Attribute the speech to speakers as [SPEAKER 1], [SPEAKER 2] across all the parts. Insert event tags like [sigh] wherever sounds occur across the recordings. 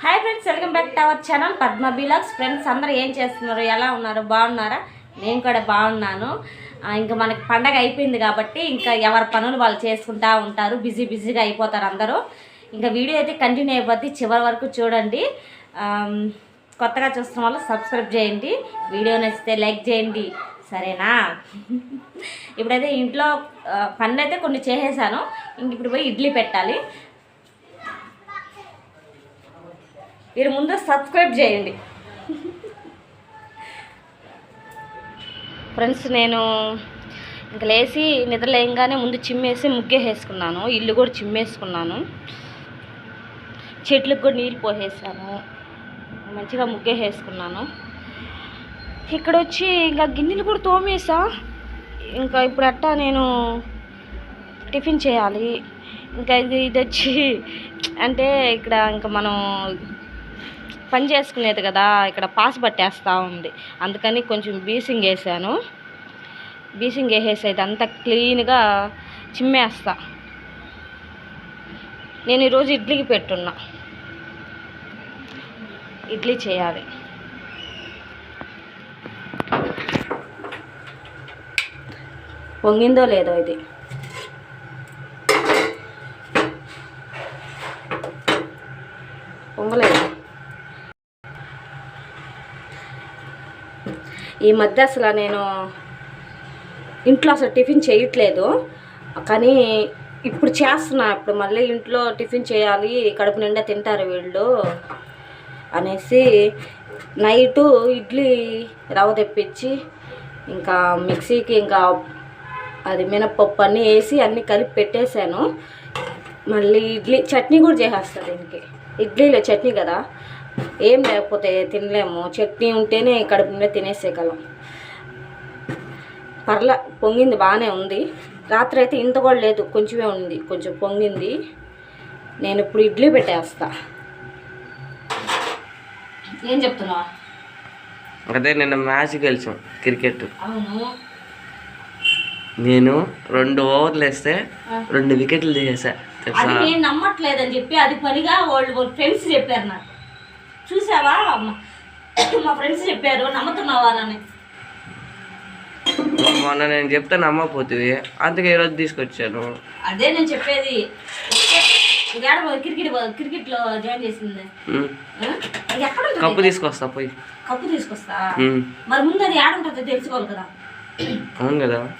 [SPEAKER 1] Hi friends welcome back to our channel Padma vlogs friends అందరూ ఏం చేస్తున్నారు? ఎలా ఉన్నారు? బాగున్నారా? నేను కూడా బాగున్నాను. ఇంకా మనకి పండగ అయిపోయింది కాబట్టి ఇంకా ఎవరి పనులు వాళ్ళు చేసుకుంటా ఉంటారు. బిజీ బిజీగా అయిపోతారు అందరూ. ఇంకా వీడియో అయితే కంటిన్యూ అయిపోద్ది. చివరి వరకు చూడండి. కొత్తగా చూస్తున్న వాళ్ళు సబ్స్క్రైబ్ చేయండి. వీడియో నచ్చితే లైక్ చేయండి. సరేనా? [laughs] ఇప్పుడైతే ఇంట్లో ఆ, పనులు అయితే కొన్ని చేసేసాను. ఇంక ఇప్పుడు పోయి ఇడ్లీ పెట్టాలి. మీరు ముందు సబ్స్క్రైబ్ చేయండి. ఫ్రెండ్స్ నేను ఇంక లేచి నిద్రలేయంగానే ముందు చిమ్మేసి ముగ్గేసేసుకున్నాను ఇల్లు కూడా చిమ్మేసుకున్నాను. చెట్లకు కూడా నీళ్ళు పోసేసాను. మంచిగా ముగ్గేసేసుకున్నాను ఇక్కడ వచ్చి ఇంకా గిన్నెలు కూడా తోమేసా. ఇంకా ఇప్పుడు అట్టా నేను టిఫిన్ చేయాలి. ఇంకా ఇది ఇది వచ్చి అంటే ఇక్కడ ఇంకా మనం పని చేసుకునేది కదా ఇక్కడ పాస్ పట్టేస్తూ ఉంది. అందుకని కొంచెం బీసింగ్ వేసాను. బీసింగ్ వేసేసి అంతా క్లీన్గా చిమ్మేస్తా. నేను ఈరోజు ఇడ్లీకి పెట్టున్నా. ఇడ్లీ చేయాలి. పొంగిందో లేదో ఇది. పొంగలేదు. ఈ మధ్య అసలు నేను ఇంట్లో అసలు టిఫిన్ చేయట్లేదు. కానీ ఇప్పుడు చేస్తున్నా ఇప్పుడు మళ్ళీ ఇంట్లో టిఫిన్ చేయాలి కడుపు నిండా తింటారు వీళ్ళు అనేసి నైటు ఇడ్లీ రవ్వ తెప్పించి ఇంకా మిక్సీకి ఇంకా అది మినప్పప్పు అన్నీ వేసి అన్నీ కలిపి పెట్టేశాను. మళ్ళీ ఇడ్లీ చట్నీ కూడా చేసేస్తాను దీనికి. ఇడ్లీలో చట్నీ కదా. ఏం లేకపోతే తినలేము. చట్నీ ఉంటేనే కడుపు నిండా తినేసేయగలం. పర్ల పొంగింది బాగానే ఉంది. రాత్రి అయితే ఇంత కూడా లేదు కొంచెమే ఉంది కొంచెం పొంగింది. నేను ఇప్పుడు ఇడ్లీ పెట్టేస్తా. ఏం చెప్తున్నావా?
[SPEAKER 2] అదే నిన్న మ్యాచ్ గెలిచాం క్రికెట్.
[SPEAKER 1] అవును.
[SPEAKER 2] నేను రెండు ఓవర్లు వేస్తే రెండు వికెట్లు తీసేసా
[SPEAKER 1] అది
[SPEAKER 2] తెలుసా?
[SPEAKER 1] నేను నమ్మట్లేదని చెప్పి అది పనిగా వాళ్ళ ఫ్రెండ్స్ చెప్పారు నాకు. చూసావా? మా- ఫ్రెండ్స్ చెప్పారు నమ్ముతున్నావా అని
[SPEAKER 2] మొన్న నేను చెప్తే నమ్మకపోతుంది అందుకే ఈరోజు తీసుకొచ్చాను.
[SPEAKER 1] అదే నేను చెప్పేది. ఏడ క్రికెట్ క్రికెట్లో జాయిన్ చేసింది. ఎక్కడ?
[SPEAKER 2] కప్పు తీసుకొస్తా పోయి.
[SPEAKER 1] కప్పు తీసుకొస్తా. మరి ముందు అది ఏడ ఉంటుందో తెలుసుకోవాలి కదా.
[SPEAKER 2] అవును కదా.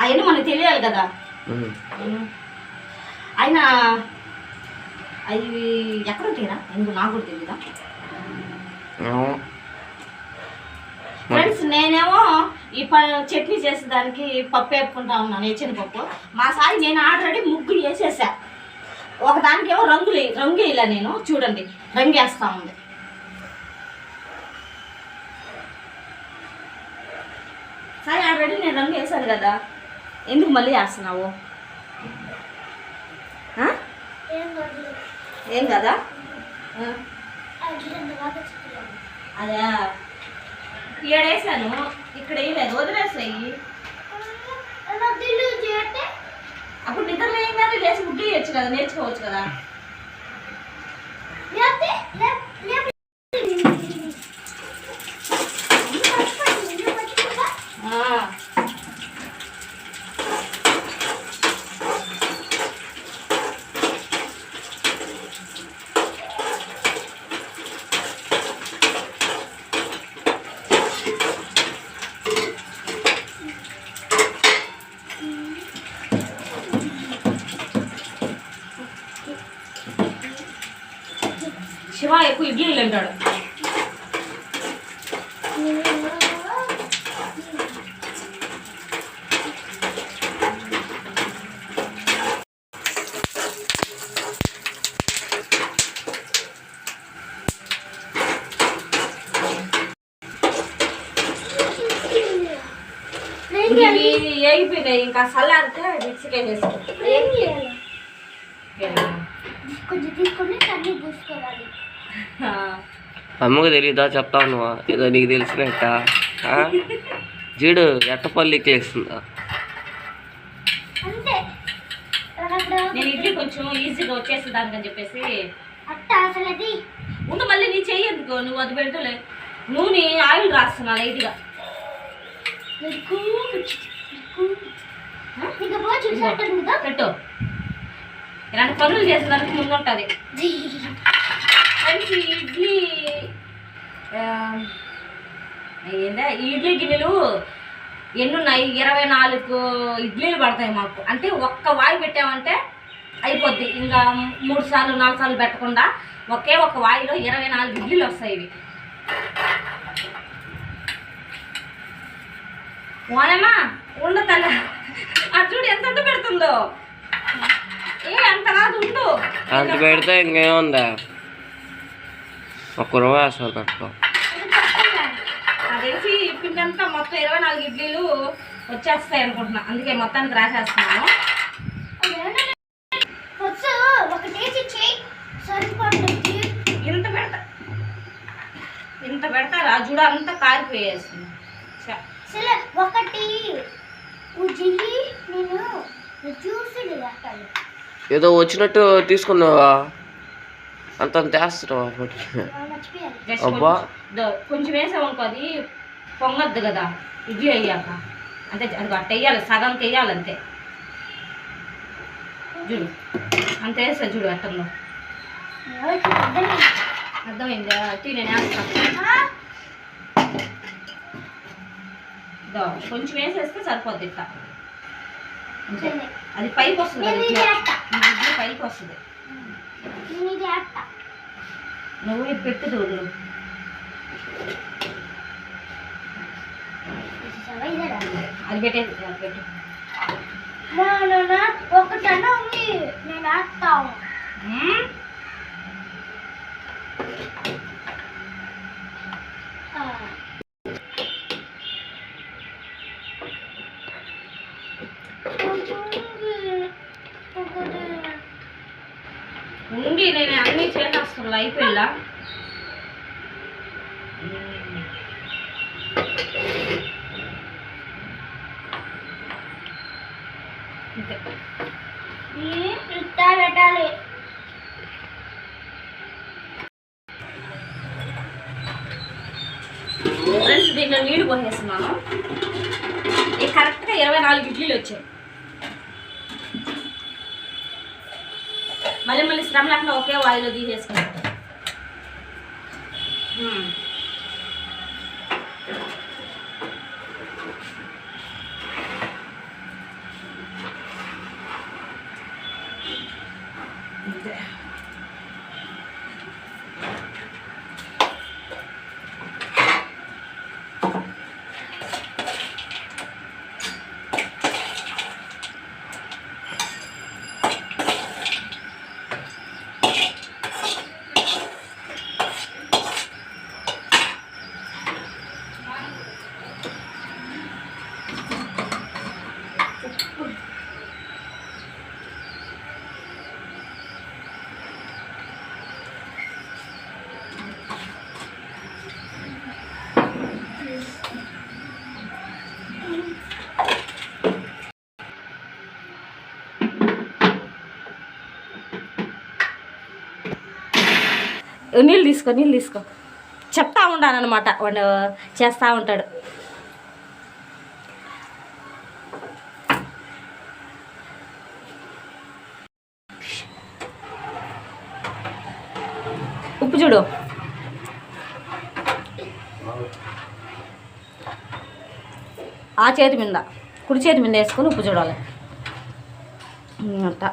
[SPEAKER 1] అవన్నీ మనకు తెలియాలి కదా.
[SPEAKER 2] ఉమ్.
[SPEAKER 1] అవి ఎక్కడ ఉంటాయిరా ఎందుకు నాకు కూడా తెలియదా. ఫ్రెండ్స్ నేనేమో ఈ ప చట్నీ చేసేదానికి పప్పు వేపుకుంటా ఉన్నాను వేసిన పప్పు. మా సాయి నేను ఆల్రెడీ ముగ్గులు వేసేసా. ఒక దానికేమో రంగులు రంగు వేయలే నేను. చూడండి రంగు వేస్తా ఉంది. సాయి ఆల్రెడీ నేను రంగు వేసాను కదా. ఎందుకు మళ్ళీ వేస్తున్నావు? ఏం కదా? ఆ. అదే. ఏడేసాను ఇక్కడ వేయలేదు వదిలేసాయి. అప్పుడు నిద్ర లేయగానే లేచి ముగ్గు వేయచ్చు కదా నేర్చుకోవచ్చు కదా ఆ. శివ ఎక్కువ ఇడ్లీలు తింటాడు ఇవి చల్లారితే మిక్సీకి
[SPEAKER 3] పూసుకోవాలి.
[SPEAKER 2] అమ్మకు తెలియదా చెప్తా నువ్వు? ఏదో నీకు తెలిసినట్ట? జీడు ఎట్టపల్లి
[SPEAKER 3] అక్కడ
[SPEAKER 1] నేను ఇడ్లీ కొంచెం ఈజీగా వచ్చేసి దానికని చెప్పేసి. ఉండు మళ్ళీ నీ చెయ్యి ఎందుకో? నువ్వు అది పెడుతులే. నూనె ఆయిల్ రాస్తున్నా లైట్గా
[SPEAKER 3] ఎక్కువ ఇంకా పో చూసాను కదా
[SPEAKER 1] పెట్టు. ఇలాంటి పనులు చేసేదానికి ముందు ఉంటుంది మంచి ఇడ్లీ ఏందా? ఈ ఇడ్లీ గిన్నెలు ఎన్నున్నాయి? ఇరవై నాలుగు ఇడ్లీలు పడతాయి మాకు. అంటే ఒక్క వాయి పెట్టామంటే అయిపోద్ది. ఇంకా మూడు సార్లు నాలుగు సార్లు పెట్టకుండా ఒకే ఒక వాయిలో ఇరవై నాలుగు ఇడ్లీలు వస్తాయి ఇవి. ఓనమ్మా ఉండతల్ల అది చూడు ఎంత ఎంత పెడుతుందో? ఏ అంత కాదు ఉండు.
[SPEAKER 2] అంత పెడితే ఇంకేముందా? ఒక్క రూపాయి వేస్తారు తక్కువ.
[SPEAKER 1] తెలిసి పిండి అంతా మొత్తం ఇరవై నాలుగు ఇడ్లీలు వచ్చేస్తాయి అనుకుంటున్నా. అందుకే మొత్తానికి రాసేస్తున్నాను. ఇంత పెడతా. ఇంత పెడతారా చూడ అంతా కారిపోయేస్తుంది.
[SPEAKER 3] అసలు ఒకటి.
[SPEAKER 2] ఏదో వచ్చినట్టు తీసుకున్నావా? అంత వేస్తున్నావా అబ్బా.
[SPEAKER 1] కొంచెం- వేసామనుకో అది పొంగద్దు కదా ఇడ్లీ అయ్యాక. అంటే అది అట్ట వేయాలి సగంకి వేయాలి అంతే. చూడు అంత వేస్తా చూడు అట్టంలో.
[SPEAKER 3] అర్థమైంది?
[SPEAKER 1] అర్థమైందా? టీ నేను వేస్తాను
[SPEAKER 3] ఆ?
[SPEAKER 1] ఇదో కొంచెం వేసేస్తే సరిపోద్ది ఇట్లా. అది పైకి వస్తుంది ఇడ్లీ. పైకి వస్తుంది. నువ్వు ఇది పెట్టు చూడు. అది పెట్టే అది పెట్టు.
[SPEAKER 3] ఒకటన్న ఉంది. నేను వేస్తాను
[SPEAKER 1] మ్మ్.
[SPEAKER 3] ఆ. ఒకటి.
[SPEAKER 1] ఉండి నేను అన్నీ చేసేస్తున్నా వస్తున్నా అంతే.
[SPEAKER 3] ఈ పెట్టాలి
[SPEAKER 1] ఫ్రెండ్స్ దీంట్లో నీళ్ళు పోసేస్తున్నాను. ఇది కరెక్ట్గా ఇరవై నాలుగు ఇడ్లీలు వచ్చాయి. మళ్ళీ మళ్ళీ శ్రమ లేకుండా ఒకే వాయిలో తీసేసుకుంటాం మ్మ్. అంతే నీళ్ళు తీసుకో నీళ్ళు తీసుకో. చెప్తా ఉండాలన్నమాట వాడు చేస్తూ ఉంటాడు. ఉప్పు చూడు. ఆ చేతి మీద కుడి చేతి మీద వేసుకొని ఉప్పు చూడాలి. ఉమ్, అట్ట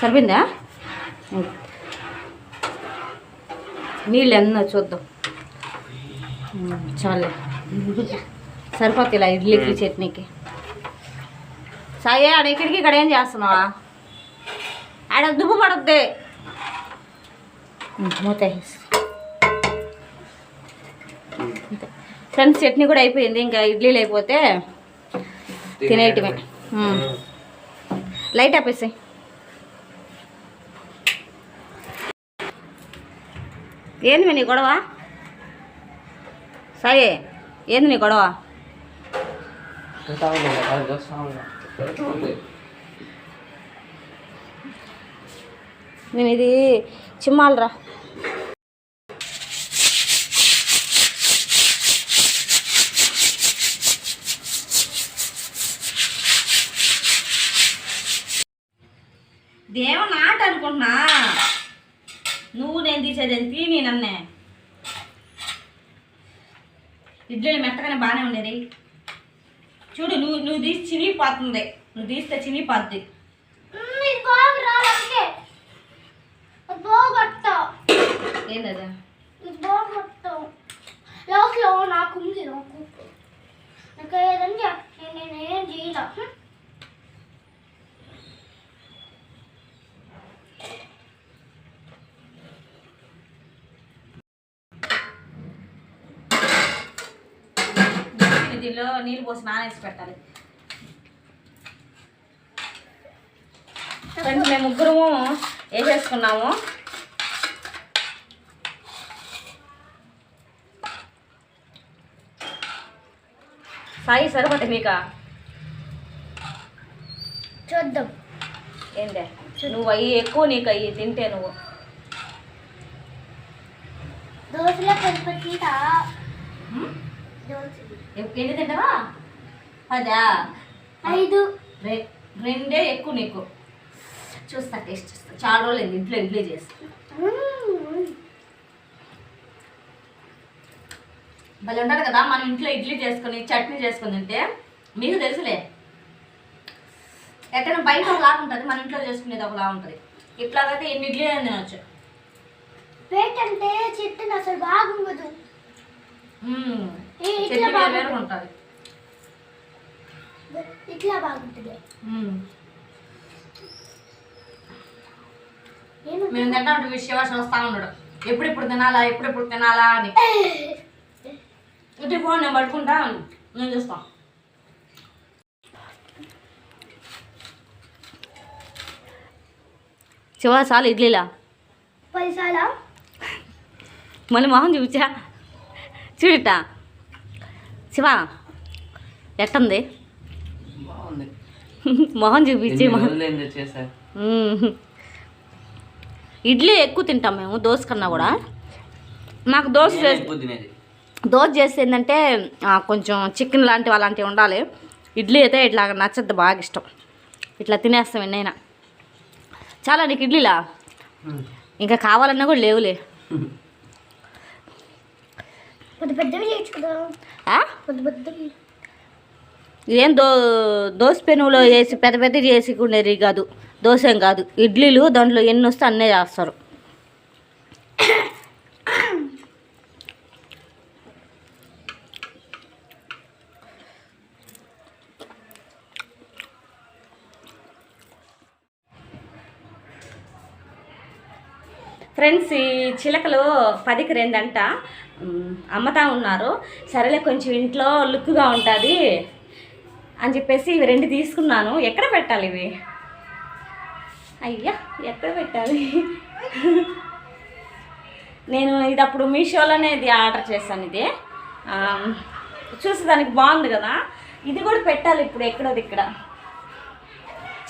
[SPEAKER 1] సరిపోయిందా. నీళ్ళు ఎన్న చూద్దాం. చాలే. సరిపోతుంది ఇలా ఇడ్లీకి చట్నీకి. సాయి ఆడ ఇక్కడికి ఇక్కడ ఏం చేస్తున్నావా? ఆడ దుమ్ము పడుద్ది. మూత. ఫ్రెండ్స్ చట్నీ కూడా అయిపోయింది. ఇంకా ఇడ్లీలు అయిపోతే తినేయటమే. లైట్ ఆపేసాయి. ఏంది నీ గొడవ? సాయి ఏంది నీ గొడవ? నేను ఇది చిమ్మాలరా దేవ నాట అనుకుంటున్నా నువ్వు నేను నన్నే ఇడ్లీలు మెత్తగానే బాగానే ఉండేది. చూడు నువ్వు నువ్వు తీసి చినిగిపోతుంది. నువ్వు తీస్తే చినిగిపోద్ది. ఏంటది
[SPEAKER 3] నాకు నాకు నాకు ఏదంటే నేను ఏం చేయలే?
[SPEAKER 1] దీనిలో నీళ్ళు పోసి నానేసి పెట్టాలి ఫ్రెండ్స్ మేము ముగ్గురము వేసేసుకున్నాము. సాయి సరిపట్ట మీకా?
[SPEAKER 3] చూద్దాం.
[SPEAKER 1] ఏందే? నువ్వు అయ్యి ఎక్కువ నీకు అయ్యి తింటే నువ్వు.
[SPEAKER 3] దోశలో కొంచెం దోశ
[SPEAKER 1] ఎన్ని తింటావా? పదా.
[SPEAKER 3] ఐదు.
[SPEAKER 1] రెండే ఎక్కువ నీకు. చూస్తా టేస్ట్ చూస్తా. చాలా రోజులు ఇంట్లో ఇడ్లీ చేస్తా. భలే ఉంటారు కదా మనం ఇంట్లో ఇడ్లీ చేసుకొని చట్నీ చేసుకొని తింటే. మీకు తెలుసులే. ఎక్కడైనా బయట ఒకలా ఉంటుంది మన ఇంట్లో చేసుకునేది ఒకలా ఉంటుంది. ఇట్లాగైతే ఎన్ని ఇడ్లీ తినొచ్చు.
[SPEAKER 3] పేట అంటే చెట్టు అసలు బాగుండదు.
[SPEAKER 1] ఉంటుంది
[SPEAKER 3] ఇట్లా బాగుంటుంది.
[SPEAKER 1] మ్మ్. తింటా విషయవాసం వస్తూ ఉండడు. ఎప్పుడెప్పుడు తినాలా ఎప్పుడెప్పుడు తినాలా అని. ఇటు ఫోన్ నేను పడుకుంటా నేను చూస్తాం. శివ చాలు ఇడ్లీలా?
[SPEAKER 3] పైసాల
[SPEAKER 1] మళ్ళీ మొహం చూపించా? చూడట? శివ ఎట్టుంది?
[SPEAKER 2] బాగుంది.
[SPEAKER 1] మొహం చూపించి. ఇడ్లీ ఎక్కువ తింటాం మేము దోశ కన్నా కూడా. నాకు దోశ దోశ చేస్తే ఏంటంటే కొంచెం చికెన్ లాంటివి అలాంటివి ఉండాలి. ఇడ్లీ అయితే ఇట్లా నచ్చద్దు బాగా ఇష్టం. ఇట్లా తినేస్తాం ఎన్నైనా. చాలా నీకు ఇడ్లీలా? ఇంకా కావాలన్నా కూడా లేవులే.
[SPEAKER 3] పెద్ద పెద్దవి చేయొచ్చు కదా
[SPEAKER 1] ఆ?
[SPEAKER 3] పెద్ద పెద్దవి
[SPEAKER 1] దో దోశ పెనులో వేసి పెద్ద పెద్ద చేసి ఉండేది కాదు. దోశ ఏం కాదు. ఇడ్లీలు దాంట్లో ఎన్ని వస్తే అన్నే చేస్తారు. ఫ్రెండ్స్ ఈ చిలకలు పదికి రెండంట ఉమ్, అమ్మతా ఉన్నారు. సరేలే కొంచెం ఇంట్లో లుక్గా ఉంటుంది అని చెప్పేసి ఇవి రెండు తీసుకున్నాను. ఎక్కడ పెట్టాలి ఇవి? అయ్యా ఎక్కడ పెట్టాలి? నేను ఇది అప్పుడు మీషోలోనే ఇది ఆర్డర్ చేశాను ఇది. ఆ, చూసి దానికి బాగుంది కదా. ఇది కూడా పెట్టాలి ఇప్పుడు ఎక్కడది ఇక్కడ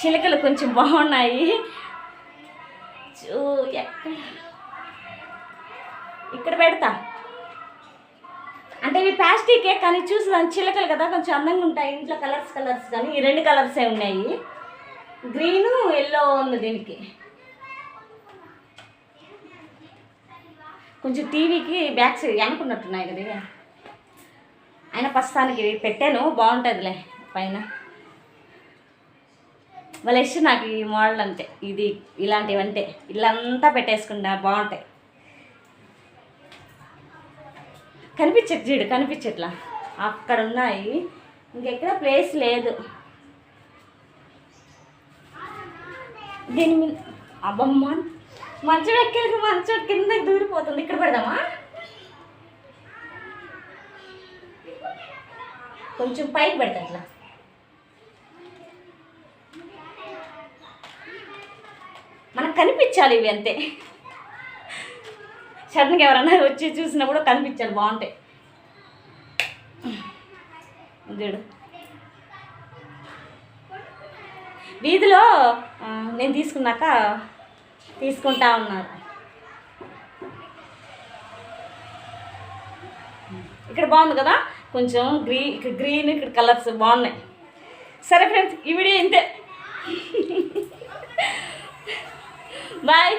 [SPEAKER 1] చిలకలు కొంచెం బాగున్నాయి. చూ ఎక్కడ? ఇక్కడ పెడతా. అంటే ఇవి ప్లాస్టికే కానీ చూసి దాని చిలకలు కదా కొంచెం అందంగా ఉంటాయి. ఇంట్లో కలర్స్ కలర్స్ కానీ ఈ రెండు కలర్సే ఉన్నాయి? గ్రీను ఎల్లో ఉంది దీనికి. కొంచెం టీవీకి బ్యాక్ సైడ్ వెనకున్నట్టున్నాయి కదా ఇవి. ఆయన ప్రస్తుతానికి పెట్టాను బాగుంటుందిలే పైన. వాళ్ళ ఇష్టం నాకు ఈ మోడల్ అంటే ఇది ఇలాంటివంటే. ఇల్లంతా పెట్టేసుకుంటా బాగుంటాయి. కనిపించట్టు చూడు కనిపించట్లా. అక్కడ ఉన్నాయి ఇంకెక్కడ ప్లేస్ లేదు. దీని మీద అబ్బమ్మ మంచం ఎక్కేది మంచం కిందకి దూరిపోతుంది. ఇక్కడ పెడదామా? కొంచెం పైకి పెడతా అట్లా. మనకు కనిపించాలి ఇవి అంతే. సడన్గా ఎవరన్నా వచ్చి చూసినప్పుడు కనిపించాలి బాగుంటాయి చూడు వీధిలో నేను తీసుకున్నాక తీసుకుంటా ఉన్నారు. ఇక్కడ బాగుంది కదా? కొంచెం గ్రీ ఇక్కడ గ్రీన్ ఇక్కడ కలర్స్ బాగున్నాయి. సరే ఫ్రెండ్స్ ఈ వీడియో ఇంతే. [laughs] బాయ్.